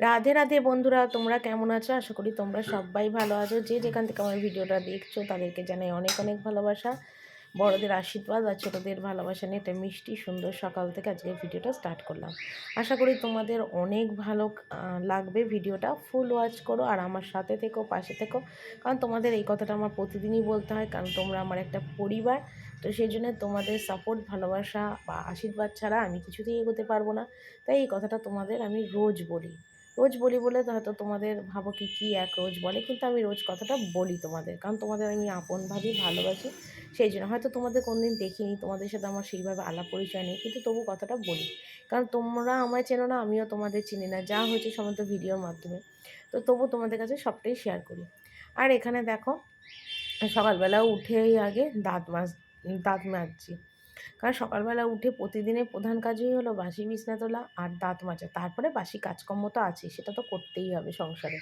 রাধে রাধে বন্ধুরা, তোমরা কেমন আছো? আশা করি তোমরা সবাই ভালো আছো। যে যেখান থেকে আমার ভিডিওটা দেখছ, তাদেরকে জানাই অনেক অনেক ভালোবাসা। বড়দের আশীর্বাদ আর ছোটোদের ভালোবাসা নিয়ে একটা মিষ্টি, সুন্দর সকাল থেকে আজকে ভিডিওটা স্টার্ট করলাম। আশা করি তোমাদের অনেক ভালো লাগবে ভিডিওটা। ফুল ওয়াচ করো আর আমার সাথে থেকো, পাশে থেকো। কারণ তোমাদের এই কথাটা আমার প্রতিদিনই বলতে হয়, কারণ তোমরা আমার একটা পরিবার। তো সেই জন্য তোমাদের সাপোর্ট ভালোবাসা বা আশীর্বাদ ছাড়া আমি কিছুতেই এগোতে পারব না। তাই এই কথাটা তোমাদের আমি রোজ বলি। রোজ বলি বলে হয়তো তোমাদের ভাবো কি, কী এক রোজ বলে, কিন্তু আমি রোজ কথাটা বলি তোমাদের। কারণ তোমাদের আমি আপন ভাবি, ভালোবাসি। সেই জন্য হয়তো তোমাদের কোনদিন দেখিনি, তোমাদের সাথে আমার সেইভাবে আলাপ পরিচয় নেই, কিন্তু তবু কথাটা বলি। কারণ তোমরা আমায় চেনো না, আমিও তোমাদের চিনি না, যা হয়েছে সমস্ত ভিডিওর মাধ্যমে। তো তবু তোমাদের কাছে সবটাই শেয়ার করি। আর এখানে দেখো, সকালবেলা উঠেই আগে দাঁত মাজ, দাঁত মাজছি। কারণ সকালবেলা উঠে প্রতিদিনের প্রধান কাজই হলো বাসি বিছনা তোলা আর দাঁত মাজা। তারপরে বাসি কাজকর্ম তো আছে সেটা তো করতেই হবে সংসারে।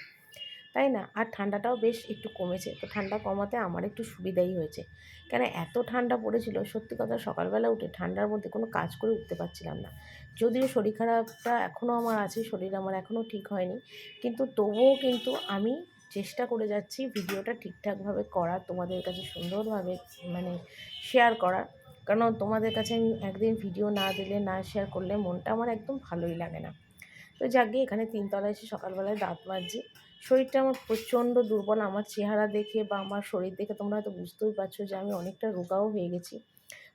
তাই না? আর ঠান্ডাটাও বেশ একটু কমেছে। তো ঠান্ডা কমাতে আমার একটু সুবিধাই হয়েছে। কেন এত ঠান্ডা পড়েছিল, সত্যি কথা সকালবেলা উঠে ঠান্ডার মধ্যে কোনো কাজ করে উঠতে পারছিলাম না। যদিও শরীর খারাপটা এখনও আমার আছে, শরীর আমার এখনও ঠিক হয়নি। কিন্তু তবুও কিন্তু আমি চেষ্টা করে যাচ্ছি ভিডিওটা ঠিকঠাকভাবে করার তোমাদের কাছে সুন্দরভাবে মানে শেয়ার করার কারণ তোমাদের কাছে আমি একদিন ভিডিও না দিলে, না শেয়ার করলে মনটা আমার একদম ভালোই লাগে না। তো যাকে এখানে তিনতলায় এসে সকালবেলায় দাঁত মাজছি। শরীরটা আমার প্রচণ্ড দুর্বল। আমার চেহারা দেখে বা আমার শরীর দেখে তোমরা হয়তো বুঝতেই পারছ যে আমি অনেকটা রোগাও হয়ে গেছি।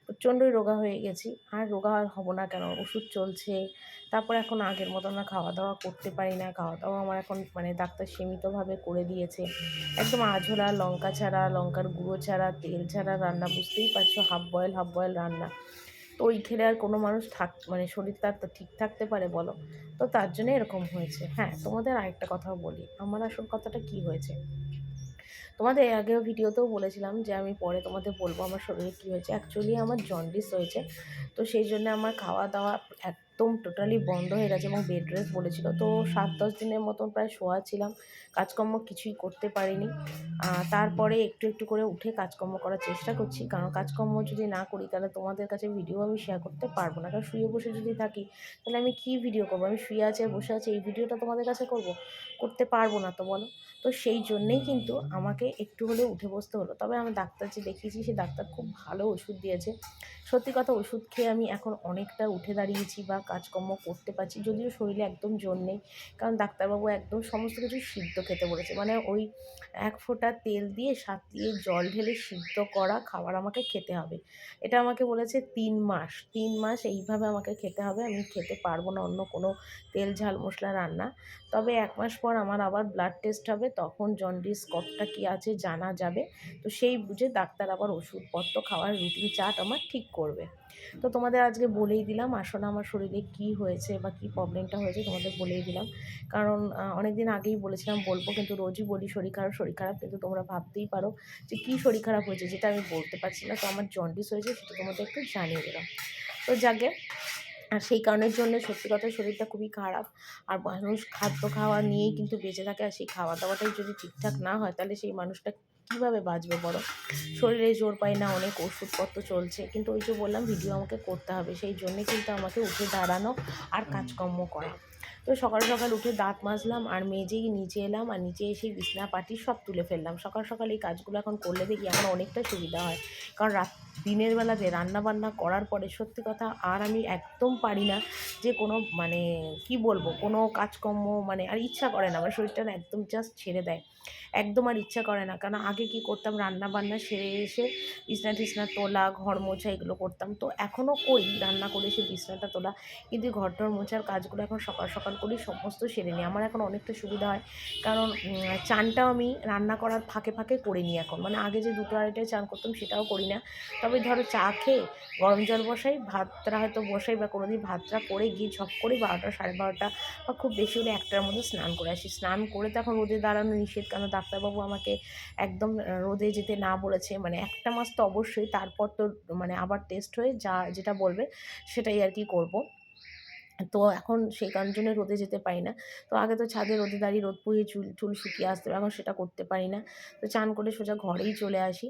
প্রচণ্ডই রোগা হয়ে গেছি। আর রোগা আর হব না কেন? ওষুধ চলছে। তারপর এখন আগের মতো না খাওয়া দাওয়া করতে পারি না। খাওয়া দাওয়া আমার এখন মানে ডাক্তার সীমিতভাবে করে দিয়েছে। একদম আঝোলা, লঙ্কা ছাড়া, লঙ্কার গুঁড়ো ছাড়া, তেল ছাড়া রান্না, বুঝতেই পারছ, হাফ বয়েল হাফ বয়েল রান্না। তো ওই খেলে আর কোনো মানুষ থাক মানে শরীর তার তো ঠিক থাকতে পারে বলো। তো তার জন্য এরকম হয়েছে। হ্যাঁ তোমাদের আরেকটা কথাও বলি। আমার আসল কথাটা কি হয়েছে? তোমাদের এর আগেও ভিডিওতেও বলেছিলাম যে আমি পরে তোমাদের বলব আমার শরীরে কী হয়েছে। অ্যাকচুয়ালি আমার জন্ডিস হয়েছে। তো সেই জন্য আমার খাওয়া দাওয়া একদম টোটালি বন্ধ হয়ে গেছে এবং বেড রেস্ট বলেছিল। তো সাত দশ দিনের মতন প্রায় শোয়া ছিলাম। কাজকর্ম কিছুই করতে পারিনি। তারপরে একটু একটু করে উঠে কাজকর্ম করার চেষ্টা করছি। কারণ কাজকর্ম যদি না করি, তাহলে তোমাদের কাছে ভিডিও আমি শেয়ার করতে পারব না। কারণ শুয়ে বসে যদি থাকি, তাহলে আমি কী ভিডিও করব? আমি শুয়ে আছি আর বসে আছি, এই ভিডিওটা তোমাদের কাছে করব? করতে পারব না তো বলো? তো সেই জন্যেই কিন্তু আমাকে একটু হলেও উঠে বসতে হলো। তবে আমি ডাক্তার যে দেখিয়েছি, সে ডাক্তার খুব ভালো ওষুধ দিয়েছে। সত্যি কথা, ওষুধ খেয়ে আমি এখন অনেকটা উঠে দাঁড়িয়েছি বা কাজকর্ম করতে পারছি, যদিও শরীরে একদম জোর নেই, কারণ ডাক্তারবাবু একদম সমস্ত কিছু সিদ্ধ খেতে বলেছে মানে ওই এক ফোঁটা তেল দিয়ে সাত দিয়ে জল ঢেলে সিদ্ধ করা খাবার আমাকে খেতে হবে, এটা আমাকে বলেছে তিন মাস তিন মাস এইভাবে আমাকে খেতে হবে, আমি খেতে পারব না অন্য কোনো তেল ঝাল মশলা রান্না, তবে এক মাস পর আমার আবার ব্লাড টেস্ট হবে, তখন জন্ডিস কতটা কী আছে জানা যাবে, তো সেই বুঝে ডাক্তার আবার ওষুধপত্র খাওয়ার রুটিন চাট আমার ঠিক করবে। তো তোমাদের আজকে বলেই দিলাম, আসলে আমার শরীরে কি হয়েছে বা কি প্রবলেমটা হয়েছে তোমাদের বলেই দিলাম। কারণ অনেক দিন আগেই বলেছিলাম, বলব কিন্তু রোজই বলি, শরীর খারাপ শরীর খারাপ, কিন্তু তোমরা ভাবতেই পারো যে কী শরীর খারাপ হয়েছে, যেটা আমি বলতে পারছি না। তো আমার জন্ডিস হয়েছে, সেটা তোমাদের একটু জানিয়ে দিলাম। তো যাকে আর সেই কারণের জন্য সত্যি কথা শরীরটা খুবই খারাপ। আর মানুষ খাদ্য খাওয়া নিয়েই কিন্তু বেঁচে থাকে, আর সেই খাওয়া দাওয়াটাই যদি ঠিকঠাক না হয়, তাহলে সেই মানুষটা কীভাবে বাঁচবে বড় শরীরে জোর পায় না, অনেক ওষুধপত্র চলছে। কিন্তু ওই যে বললাম ভিডিও আমাকে করতে হবে। সেই জন্যে কিন্তু আমাকে উঠে দাঁড়ানো আর কাজকর্ম করা। তো সকাল সকাল উঠে দাঁত মাজলাম আর মেজেই নিচে এলাম আর নিচে এসে বিছনা পাটি সব তুলে ফেললাম। সকাল সকাল এই কাজগুলো এখন করলে দেখি আমার অনেকটা সুবিধা হয়। কারণ রাত, দিনের বেলাতে রান্না বান্না করার পরে সত্যি কথা আর আমি একদম পারি না যে কোনো মানে কি বলব, কোনো কাজকর্ম মানে আর ইচ্ছা করে না। আমার শরীরটা একদম জাস্ট ছেড়ে দেয়। একদম আর ইচ্ছা করে না। কারণ আগে কি করতাম রান্না বান্না সেরে এসে বিছনা টিছনা তোলা, ঘর মোছা এগুলো করতাম। তো এখনও করি, রান্না করে এসে বিছনাটা তোলা। কিন্তু ঘর টর মোছার কাজগুলো এখন সকাল সকাল করেই সমস্ত সেরে নিই। আমার এখন অনেকটা সুবিধা হয়। কারণ চানটাও আমি রান্না করার ফাঁকে ফাঁকে করে নিই এখন। মানে আগে যে দুটো আড়াইটায় চান করতাম সেটাও করি না। তবে ধরো চা খেয়ে গরম জল বসাই, ভাতটা হয়তো বসাই বা কোনো দিন ভাতটা করে গিয়ে ঝপ করে বারোটা, সাড়ে বারোটা বা খুব বেশি হলে একটার মধ্যে স্নান করে আসি। স্নান করে তখন রোদে দাঁড়ানো নিষেধ। কেন ডাক্তারবাবু আমাকে একদম রোদে যেতে না বলেছে। মানে একটা মাস তো অবশ্যই। তারপর তো মানে আবার টেস্ট হয়ে যা, যেটা বলবে সেটাই আর কি করব। তো এখন সেই কারণ জন্য রোদে যেতে পারি না। তো আগে তো ছাদে রোদে দাঁড়িয়ে রোদ পুড়িয়ে চুল চুল শুকিয়ে আসতে, এখন সেটা করতে পারি না। তো চান করে সোজা ঘরেই চলে আসি।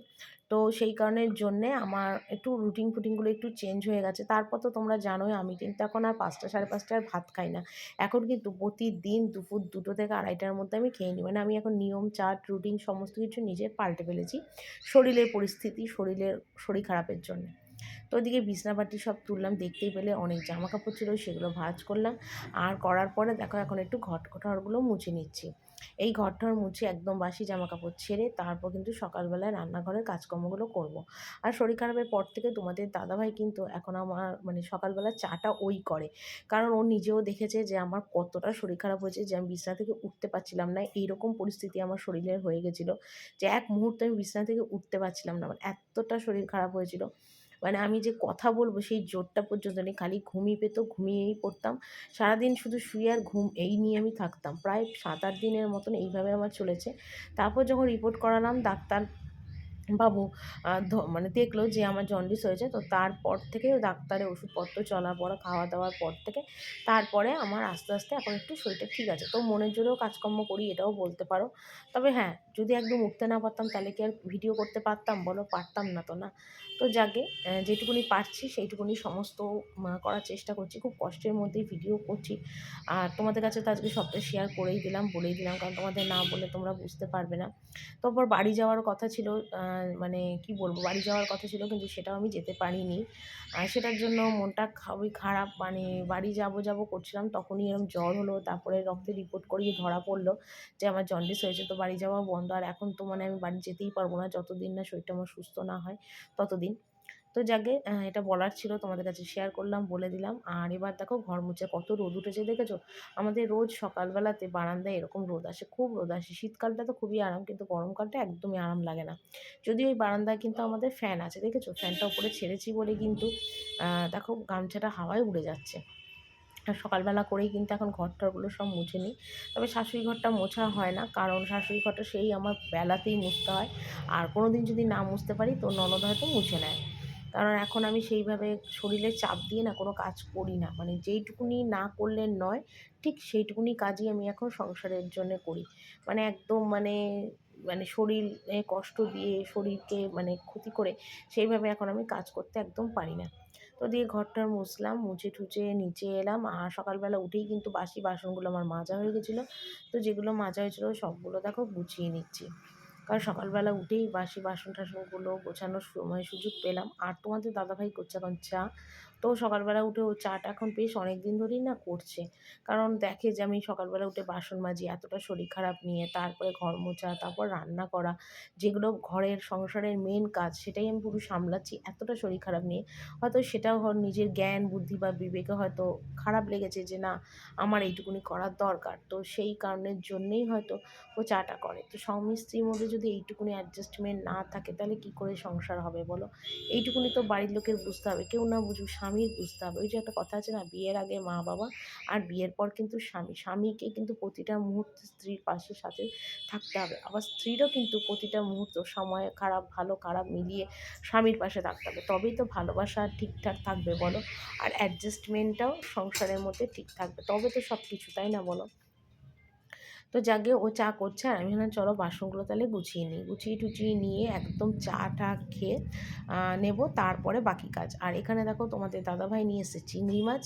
তো সেই কারণের জন্যে আমার একটু রুটিন ফুটিনগুলো একটু চেঞ্জ হয়ে গেছে। তারপর তো তোমরা জানোই আমি কিন্তু এখন আর পাঁচটা, সাড়ে পাঁচটায় ভাত খাই না। এখন কিন্তু প্রতিদিন দুপুর দুটো থেকে আড়াইটার মধ্যে আমি খেয়ে নিই। মানে আমি এখন নিয়ম চাট রুটিন সমস্ত কিছু নিজে পাল্টে ফেলেছি শরীরের পরিস্থিতি, শরীরের, শরীর খারাপের জন্য। তো ওদিকে বিছনাবাটি সব তুললাম, দেখতেই পেলে অনেক জামা কাপড় ছিল, সেগুলো ভাঁজ করলাম। আর করার পরে দেখো এখন একটু ঘট ঘটরগুলো মুছে নিচ্ছি। এই ঘরটর মুছে একদম বাসি জামা কাপড় ছেড়ে তারপর কিন্তু সকালবেলায় রান্নাঘরের কাজকর্মগুলো করব। আর শরীর খারাপের পর থেকে তোমাদের দাদাভাই কিন্তু এখন আমার মানে সকালবেলা চাটা ওই করে। কারণ ও নিজেও দেখেছে যে আমার কতটা শরীর খারাপ হয়েছে যে আমি বিছনা থেকে উঠতে পারছিলাম না। এইরকম পরিস্থিতি আমার শরীরের হয়ে গেছিল যে এক মুহূর্তে আমি বিছনা থেকে উঠতে পারছিলাম না। আমার এতটা শরীর খারাপ হয়েছিল। মানে আমি যে কথা বলব সেই জোরটা পর্যন্ত নেই। খালি ঘুমিয়ে পেত, ঘুমিয়েই পড়তাম। সারাদিন শুধু শুয়ে আর ঘুম এই নিয়ে আমি থাকতাম। প্রায় সাত আট দিনের মতন এইভাবে আমার চলেছে। তারপর যখন রিপোর্ট করালাম, ডাক্তার বাবু মানে দেখল যে আমার জন্ডিস হয়েছে, তো তারপর থেকে ডাক্তারের ওষুধপত্র চলা পড়া খাওয়া দাওয়ার পর থেকে তারপরে আমার আস্তে আস্তে এখন একটু শরীরটা ঠিক আছে। তো মনের জোরেও কাজকর্ম করি, এটাও বলতে পারো। তবে হ্যাঁ যদি একদম উঠতে না পারতাম তাহলে কি আর ভিডিও করতে পারতাম? বলো, পারতাম না তো না। তো যাকে যেটুকুনি পারছি সেইটুকুনি সমস্ত করার চেষ্টা করছি, খুব কষ্টের মধ্যেই ভিডিও করছি। আর তোমাদের কাছে তো আজকে সবটা শেয়ার করেই দিলাম, বলেই দিলাম, কারণ তোমাদের না বলে তোমরা বুঝতে পারবে না। তারপর বাড়ি যাওয়ার কথা ছিল মানে কি বলব, বাড়ি যাওয়ার কথা ছিল কিন্তু সেটাও আমি যেতে পারিনি। সেটার জন্য মনটা খুবই খারাপ মানে বাড়ি যাব যাব করছিলাম, তখনই এরকম জ্বর হলো, তারপরে রক্তে রিপোর্ট করিয়ে ধরা পড়ল যে আমার জন্ডিস হয়েছে, তো বাড়ি যাওয়া বন্ধ। আর এখন তো মানে আমি বাড়ি যেতেই পারব না, যতদিন না শরীরটা আমার সুস্থ না হয়, ততদিন। তো যাকে এটা বলার ছিল, তোমাদের কাছে শেয়ার করলাম, বলে দিলাম। আর এবার দেখো, ঘর মুছে কত রোদ উঠেছে, দেখেছ? আমাদের রোজ সকালবেলাতে বারান্দায় এরকম রোদ আসে, খুব রোদ আসে। শীতকালটা তো খুবই আরাম, কিন্তু গরমকালটা একদমই আরাম লাগে না। যদিও ওই বারান্দায় কিন্তু আমাদের ফ্যান আছে, দেখেছ? ফ্যানটা উপরে ছেড়েছি বলে কিন্তু দেখো, গামছাটা হাওয়ায় উড়ে যাচ্ছে। সকালবেলা করেই কিন্তু এখন ঘরটারগুলো সব মুছে নিই। তবে শাশুড়ি ঘরটা মোছা হয় না, কারণ শাশুড়ি ঘরটা সেই আমার বেলাতেই মুছতে হয়। আর কোনো দিন যদি না মুছতে পারি, তো ননদ হয়তো মুছে নেয়। কারণ এখন আমি সেইভাবে শরীরে চাপ দিয়ে না কোনো কাজ করি না। মানে যেইটুকুনি না করলে নয়, ঠিক সেইটুকুনি কাজই আমি এখন সংসারের জন্য করি। মানে একদম মানে মানে শরীরে কষ্ট দিয়ে, শরীরকে মানে ক্ষতি করে সেইভাবে এখন আমি কাজ করতে একদম পারি না। তো দিয়ে ঘরটার মুছলাম, মুছে ঠুচে নিচে এলাম, আর সকালবেলা উঠেই কিন্তু বাসি বাসনগুলো আমার মাজা হয়ে গেছিল। তো যেগুলো মাজা হয়েছিলো সবগুলো দেখো গুছিয়ে নিচ্ছি। কারণ সকালবেলা উঠেই বাসি বাসন টাসনগুলো গোছানোর সময় সুযোগ পেলাম। আর তোমাদের দাদাভাই করছে এখন চা। তো সকালবেলা উঠে ও চাটা এখন বেশ অনেক দিন ধরেই না করছে। কারণ দেখে যে আমি সকালবেলা উঠে বাসন মাজি, এতটা শরীর খারাপ নিয়ে, তারপরে ঘর মোছা, তারপর রান্না করা, যেগুলো ঘরের সংসারের মেন কাজ, সেটাই আমি পুরো সামলাচ্ছি, এতটা শরীর খারাপ নিয়ে। হয়তো সেটাও নিজের জ্ঞান, বুদ্ধি বা বিবেকে হয়তো খারাপ লেগেছে যে না, আমার এইটুকুনি করার দরকার। তো সেই কারণের জন্যেই হয়তো ও চাটা করে। তো স্বামী স্ত্রীর মধ্যে যদি এইটুকুনি অ্যাডজাস্টমেন্ট না থাকে, তাহলে কি করে সংসার হবে বলো? এইটুকুনি তো বাড়ির লোকের বুঝতে হবে। কেউ না বুঝুক স্বামীর বুঝতে হবে। ওই যে একটা কথা আছে না, বিয়ের আগে মা বাবা আর বিয়ের পর কিন্তু স্বামী। স্বামীকে কিন্তু প্রতিটা মুহূর্তে স্ত্রীর পাশে সাথে থাকতে হবে। আবার স্ত্রীরও কিন্তু প্রতিটা মুহূর্ত সময় খারাপ, ভালো, খারাপ মিলিয়ে স্বামীর পাশে থাকতে হবে। তবেই তো ভালোবাসা ঠিকঠাক থাকবে বলো। আর অ্যাডজাস্টমেন্টটাও সংসারের মধ্যে ঠিক থাকবে। তবে তো সব কিছু তাই না বলো? তো যাকে ও চা করছে আর আমি ভাবলাম, চলো বাসনগুলো তাহলে গুছিয়ে নিই। গুছিয়ে টুচিয়ে নিয়ে একদম চা টা খেয়ে নেব, তারপরে বাকি কাজ। আর এখানে দেখো তোমাদের দাদাভাই নিয়ে এসেছে চিংড়ি মাছ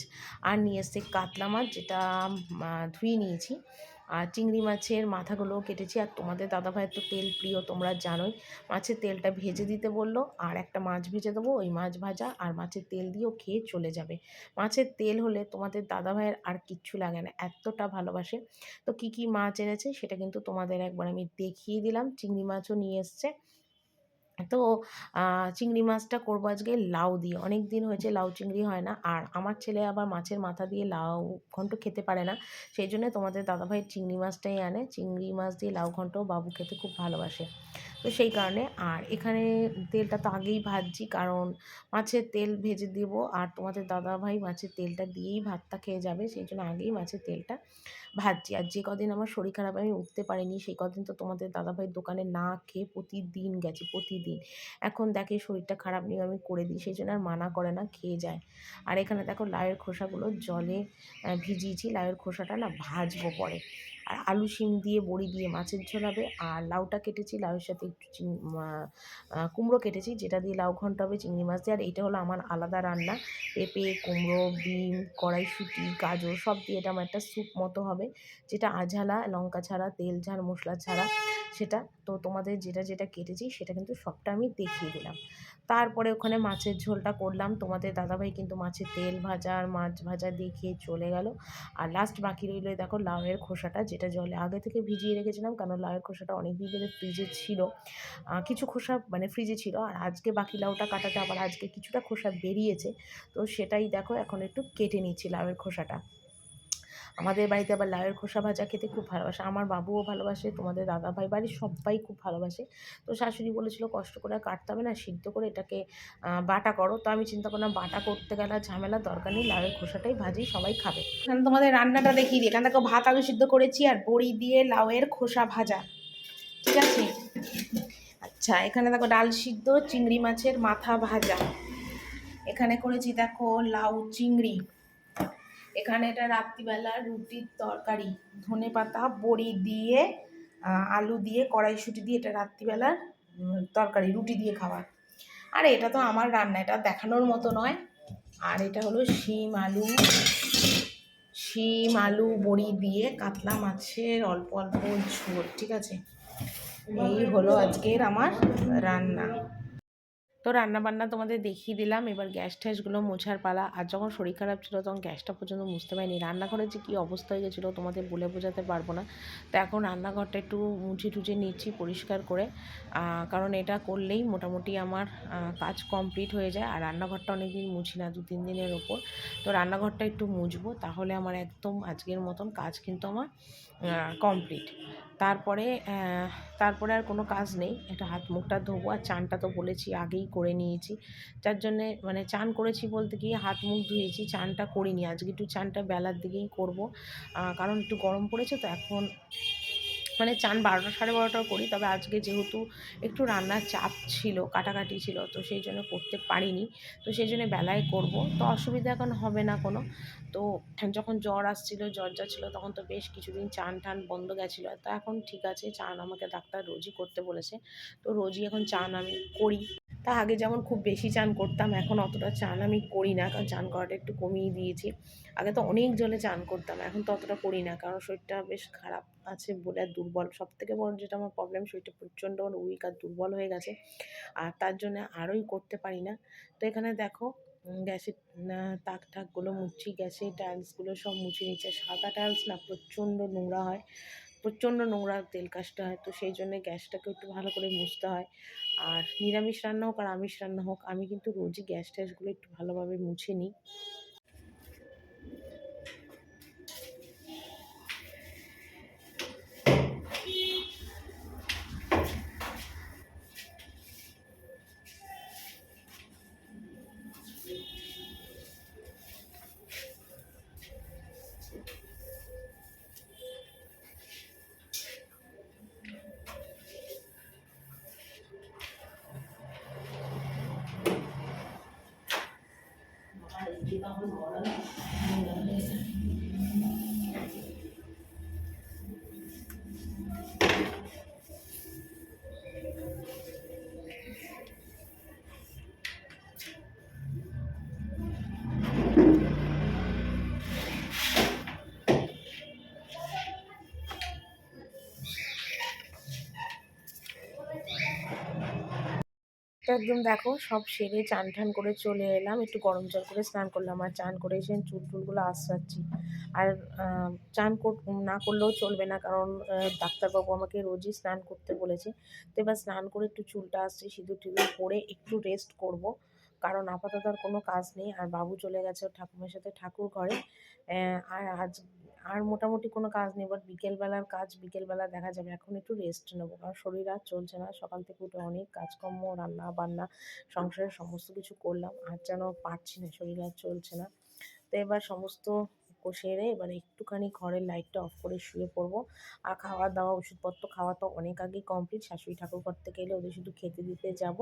আর নিয়ে এসছে কাতলা মাছ, যেটা ধুয়ে নিয়েছি। আর চিংড়ি মাছের মাথাগুলো কেটেছি। আর তোমাদের দাদাভাইয়ের তো তেল প্রিয়, তোমরা জানোই। মাছের তেলটা ভেজে দিতে বলল, আর একটা মাছ ভেজে দেবো, ওই মাছ ভাজা আর মাছের তেল দিয়েও খেয়ে চলে যাবে। মাছের তেল হলে তোমাদের দাদাভাইয়ের আর কিচ্ছু লাগে না, এতটা ভালোবাসে। তো কি কি মাছ এনেছে সেটা কিন্তু তোমাদের একবার আমি দেখিয়ে দিলাম। চিংড়ি মাছও নিয়ে এসছে। তো চিংড়ি মাছটা করব আজকে লাউ দিয়ে। অনেক দিন হয়েছে লাউ চিংড়ি হয় না। আর আমার ছেলে আবার মাছের মাথা দিয়ে লাউ ঘন্ট খেতে পারে না। সেই জন্য তোমাদের দাদাভাই চিংড়ি মাছটাই আনে। চিংড়ি মাছ দিয়ে লাউ ঘন্ট বাবু খেতে খুব ভালোবাসে। তো সেই কারণে আর এখানে তেলটা তো আগেই ভাজছি, কারণ মাছের তেল ভেজে দেবো। আর তোমাদের দাদাভাই মাছের তেলটা দিয়েই ভাতটা খেয়ে যাবে, সেই জন্য আগেই মাছের তেলটা ভাজছি। আর যে কদিন আমার শরীর খারাপ, আমি উঠতে পারিনি, সেই কদিন তো তোমাদের দাদাভাইয়ের দোকানে না খেয়ে প্রতিদিন গেছি, প্রতিদিন। এখন দেখে শরীরটা খারাপ নিয়ে আমি করে দিই, সেই জন্য আর মানা করে না, খেয়ে যায়। আর এখানে দেখো, লাউয়ের খোসাগুলো জলে ভিজিয়েছি, লাউয়ের খোসাটা না ভাজবো পরে। আর আলু শিম দিয়ে, বড়ি দিয়ে মাছের ঝোল হবে। আর লাউটা কেটেছি, লাউয়ের সাথে একটু কুমড়ো কেটেছি, যেটা দিয়ে লাউ ঘন্ট হবে, চিংড়ি মাছ দিয়ে। আর এটা হলো আমার আলাদা রান্না। পেঁপে, কুমড়ো বিম কড়াইশুঁটি, গাজর, সব দিয়ে এটা আমার একটা স্যুপ মতো হবে, যেটা আঝালা, লঙ্কা ছাড়া, তেল ঝাল মশলা ছাড়া, সেটা। তো তোমাদের যেটা যেটা কেটেছি, সেটা কিন্তু সবটা আমি দেখিয়ে দিলাম। তারপরে ওখানে মাছের ঝোলটা করলাম। তোমাদের দাদাভাই কিন্তু মাছের তেল ভাজা আর মাছ ভাজা দিয়ে খেয়ে চলে গেল। আর লাস্ট বাকি রইল দেখো লাউয়ের খোসাটা, যেটা জলে আগে থেকে ভিজিয়ে রেখেছিলাম কারণ লাউয়ের খোসাটা অনেক দিন ধরে ফ্রিজে ছিল। কিছু খোসা মানে ফ্রিজে ছিল, আর আজকে বাকি লাউটা কাটাতে আবার আজকে কিছুটা খোসা বেরিয়েছে। তো সেটাই দেখো, এখন একটু কেটে নিচ্ছি লাউয়ের খোসাটা। আমাদের বাড়িতে আবার লাউয়ের খোসা ভাজা খেতে খুব ভালোবাসে। আমার বাবুও ভালোবাসে, তোমাদের দাদা ভাই বাড়ির সবাই খুব ভালোবাসে। তো শাশুড়ি বলেছিল, কষ্ট করে কাটতে হবে না, সিদ্ধ করে এটাকে বাটা করো। তো আমি চিন্তা করলাম, বাটা করতে গেলে ঝামেলা দরকার নেই, লাউয়ের খোসাটাই ভাজি, সবাই খাবে। এখানে তোমাদের রান্নাটা দেখিয়ে দিই। এখানে দেখো, ভাত, আলু সিদ্ধ করেছি আর বড়ি দিয়ে লাউয়ের খোসা ভাজা। ঠিক আছে? আচ্ছা এখানে দেখো, ডাল সিদ্ধ, চিংড়ি মাছের মাথা ভাজা। এখানে করেছি দেখো, লাউ, চিংড়ি। এখানে এটা রাত্রিবেলা রুটির তরকারি। ধনে পাতা, বড়ি দিয়ে আলু দিয়ে, কড়াইশুঁটি দিয়ে এটা রাত্রিবেলার তরকারি, রুটি দিয়ে খাবার আর এটা তো আমার রান্না, এটা দেখানোর মতো নয়। আর এটা হলো শিম আলু। শিম আলু, বড়ি দিয়ে কাতলা মাছের অল্প অল্প ঝোল, ঠিক আছে? এই হলো আজকের আমার রান্না। তো রান্না বান্না তোমাদের দেখিয়ে দিলাম। এবার গ্যাস ট্যাসগুলো মোছার পালা। আর যখন শরীর খারাপ ছিল তখন গ্যাসটা পর্যন্ত মুছতে পারিনি। রান্নাঘরে যে কী অবস্থা হয়ে গেছিল তোমাদের বলে বোঝাতে পারব না। তো এখন রান্নাঘরটা একটু মুছে টুচে নিচ্ছি পরিষ্কার করে। কারণ এটা করলেই মোটামুটি আমার কাজ কমপ্লিট হয়ে যায়। আর রান্নাঘরটা অনেক দিন মুছি না দু তিন দিনের ওপর। তো রান্নাঘরটা একটু মুছবো, তাহলে আমার একদম আজকের মতন কাজ কিন্তু আমার কমপ্লিট। তারপরে তারপরে আর কোনো কাজ নেই। একটা হাত মুখটা ধোবো আর চানটা তো বলেছি, আগেই করে নিয়েছি। যার জন্যে মানে চান করেছি বলতে গিয়ে হাত মুখ ধুয়েছি, চানটা করিনি। আজকে একটু চানটা বেলার দিকেই করব। কারণ একটু গরম পড়েছে তো এখন মানে চান বারোটা সাড়ে বারোটাও করি, তবে আজকে যেহেতু একটু রান্নার চাপ ছিল, কাটাকাটি ছিল, তো সেই জন্য করতে পারিনি। তো সেই জন্য বেলায় করব। তো অসুবিধা এখন হবে না কোনো। তো যখন জ্বর আসছিল, জ্বর যা ছিল, তখন তো বেশ কিছুদিন চান টান বন্ধ গেছিল। তো এখন ঠিক আছে, চান আমাকে ডাক্তার রোজই করতে বলেছে। তো রোজই এখন চান আমি করি। তা আগে যেমন খুব বেশি চান করতাম, এখন অতটা চান আমি করি না, কারণ চান করাটা একটু কমিয়ে দিয়েছি। আগে তো অনেক জলে চান করতাম, এখন তো অতটা করি না, কারণ শরীরটা বেশ খারাপ আছে বলে আর দুর্বল। সব থেকে বড় যেটা আমার প্রবলেম শরীরটা প্রচণ্ড উইক আর দুর্বল হয়ে গেছে। আর তার জন্য আরোই করতে পারি না। তো এখানে দেখো গ্যাসের তাক ঠাকগুলো মুছছি গ্যাসের টাইলসগুলো সব মুছে নিচ্ছে সাদা টাইলস না, প্রচণ্ড নোংরা হয়, প্রচণ্ড নোংরা তেল কাজটা হয়। তো সেই জন্য গ্যাসটাকে একটু ভালো করে মুছতে হয়। আর নিরামিষ রান্না হোক আর আমিষ রান্না হোক, আমি কিন্তু রোজই গ্যাস ট্যাসগুলো একটু ভালোভাবে মুছে নিই। তো একদম দেখো সব সেরে চান টান করে চলে এলাম। একটু গরম জল করে স্নান করলাম আর চান করে এসে চুল টুলগুলো আশ্রাচ্ছি। আর চান না করলেও চলবে না কারণ ডাক্তারবাবু আমাকে রোজই স্নান করতে বলেছে। তো এবার স্নান করে একটু চুলটা আসছে সিঁদুর টিঁদুর পরে একটু রেস্ট করব। কারণ আপাতত আর কোনো কাজ নেই। আর বাবু চলে গেছে ঠাকুমার সাথে ঠাকুর ঘরে। আর আজ আর মোটামুটি কোনো কাজ নেই বাট বিকেলবেলার কাজ, বিকেলবেলা দেখা যাবে। এখন একটু রেস্ট নেব, কারণ শরীর আর চলছে না। সকাল থেকে উঠে অনেক কাজকর্ম, রান্না বান্না, সংসারের সমস্ত কিছু করলাম, আর যেন পারছি না, শরীর আর চলছে না। তো এবার সমস্ত সেরে এবার একটুখানি ঘরের লাইটটা অফ করে শুয়ে পড়ব। আর খাওয়া দাওয়া, ওষুধপত্র খাওয়া তো অনেক আগেই কমপ্লিট শাশুড়ি ঠাকুর থেকে এলে ওদের শুধু খেতে দিতে যাব।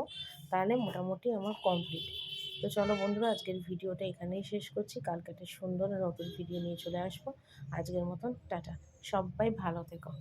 তাহলে মোটামুটি আমার কমপ্লিট তো চলো বন্ধুরা, আজকের ভিডিওটা এখানেই শেষ করছি। কালকে একটা সুন্দর নতুন ভিডিও নিয়ে চলে আসব। আজকের মতন টাটা। সবাই ভালো থেকো।